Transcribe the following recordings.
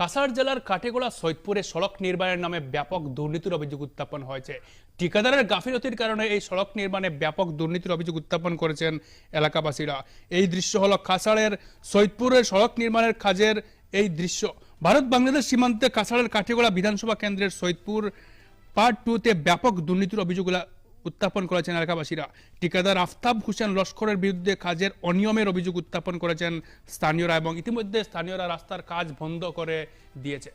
কাছাড় জেলার কাটেগোড়া সৈয়দপুরে সড়ক নির্মাণের নামে ব্যাপক দুর্নীতির অভিযোগ উত্থাপন হয়েছে। ঠিকাদারের গাফিলতির কারণে এই সড়ক নির্মাণে ব্যাপক দুর্নীতির অভিযোগ উত্থাপন করেছেন এলাকাবাসীরা। এই দৃশ্য হলো কাসারের সৈয়দপুরের সড়ক নির্মাণের কাজের এই দৃশ্য। ভারত বাংলাদেশ সীমান্তে কাছাড়ের কাটেগোড়া বিধানসভা কেন্দ্রের সৈয়দপুর পার্ট টুতে ব্যাপক দুর্নীতির অভিযোগ উত্থাপন করেছেন এলাকাবাসীরা। ঠিকাদার আফতাব হোসেন লস্করের বিরুদ্ধে কাজের অনিয়মের অভিযোগ উত্থাপন করেছেন স্থানীয়রা এবং ইতিমধ্যে স্থানীয়রা রাস্তার কাজ বন্ধ করে দিয়েছে।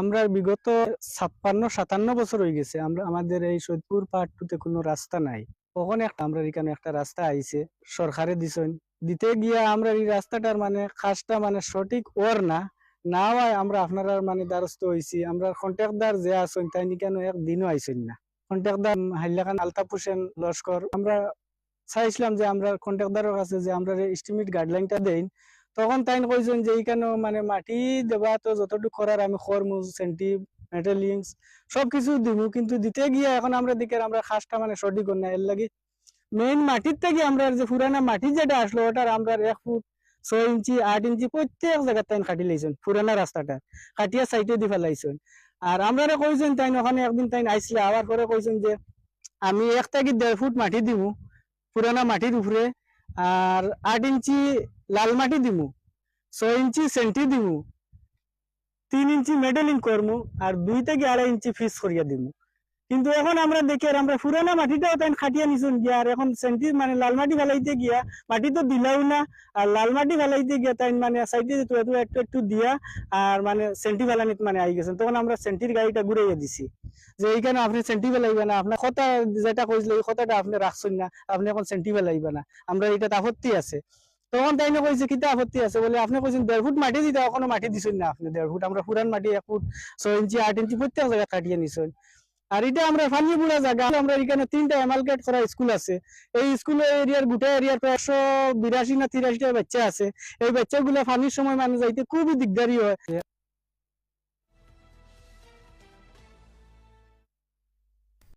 আমরা বিগত ছাপ্পান্ন, সাতান্ন বছর হয়ে গেছে, আমরা আমাদের এই সৈয়দপুর পাহাড়টুতে কোনো রাস্তা নাই। কখন একটা আমরা এখানে একটা রাস্তা আইছে, সরকারে দিছেন। দিতে গিয়া আমরা এই রাস্তাটার মানে কাজটা মানে সঠিক ওর না। না আমরা আপনারা মানে দ্বারস্থ হয়েছি আমরা যে তাই কেন একদিনও আইছেন না? লস্কর আমরা চাইছিলাম যে আমরা কন্ট্রাক্টদারের কাছে যে আমরা এস্টিমেট গাইডলাইনটা দেই তখন তাই কইছেন যে মানে মাটি দেবা তো যতটুকু করার আমি করমু সেন্টি মেটালিংস সবকিছু দিব কিন্তু দিতে গিয়ে এখন আমরা দিকে আমরা খাসটা মানে সঠিক না এর লাগি মেইন মাটির থেকে আমরা যে পুরানা মাটি যেটা আসলো, ওটার আমরা এক ফুট ছয় ইঞ্চি, আট ইঞ্চি প্রত্যেক জায়গায় তাই কাটি লাইছেন পুরানা রাস্তাটা কাটিয়া সাইডে দি ফেলাইছেন আর আমরা কইছেন তাই ওখানে একদিন তাই আইসলে আবার পরে কইছেন যে, আমি এক থেকে দেড় ফুট মাটি দিব পুরানা মাটির উপরে, আর আট ইঞ্চি লাল মাটি দিমু, ছয় ইঞ্চি সেন্টি দিমু, তিন ইঞ্চি মেডেলিং করমু, আর দুই থেকে আড়াই ইঞ্চি ফিস করিয়া দিমু। কিন্তু এখন আমরা দেখি আর আমরা পুরানা মাটিটাও তাই খাটিয়া নিছুন গিয়া আর এখন সেন্টি মানে লাল মাটি ফেলাইতে গিয়া মাটি তো দিলাও না, আর লাল মাটি ফেলাইতে গিয়া তাই মানে সাইডে একটু একটু একটু একটু দিয়া আর মানে সেন্টি ফেলানিত মানে আই গেছেন। তখন আমরা সেন্টির গাড়িটা ঘুরাইয়া দিছি। যে এইখানে আপনি সেন্টি ফেলাইবে না, আপনার কথা যেটা কইছিল এই কথাটা আপনি রাখছেন না, আপনি এখন সেন্টি ফেলাইবে না। আমরা এটা আপত্তি আছে। তখন তাই কইছে, কিতা আপত্তি আছে? বলে, আপনি কইছেন দেড় ফুট মাটি দিতে, এখনও মাটি দিছেন না আপনি। দেড় ফুট, আমরা পুরান মাটি এক ফুট, ছয় ইঞ্চি, আট ইঞ্চি প্রত্যেক জায়গায় কাটিয়ে নিছেন। আর এটা আমরা ফানি বুড়া জায়গা, আমরা এখানে তিনটা এমালকেট করা স্কুল আছে। এই স্কুল এরিয়ার গোটা এরিয়ার প্রায় একশো বিরাশি না তিরাশিটা বাচ্চা আছে। এই বাচ্চাগুলো ফানির সময় মানুষ যাইতে খুবই দিগদারি হয়।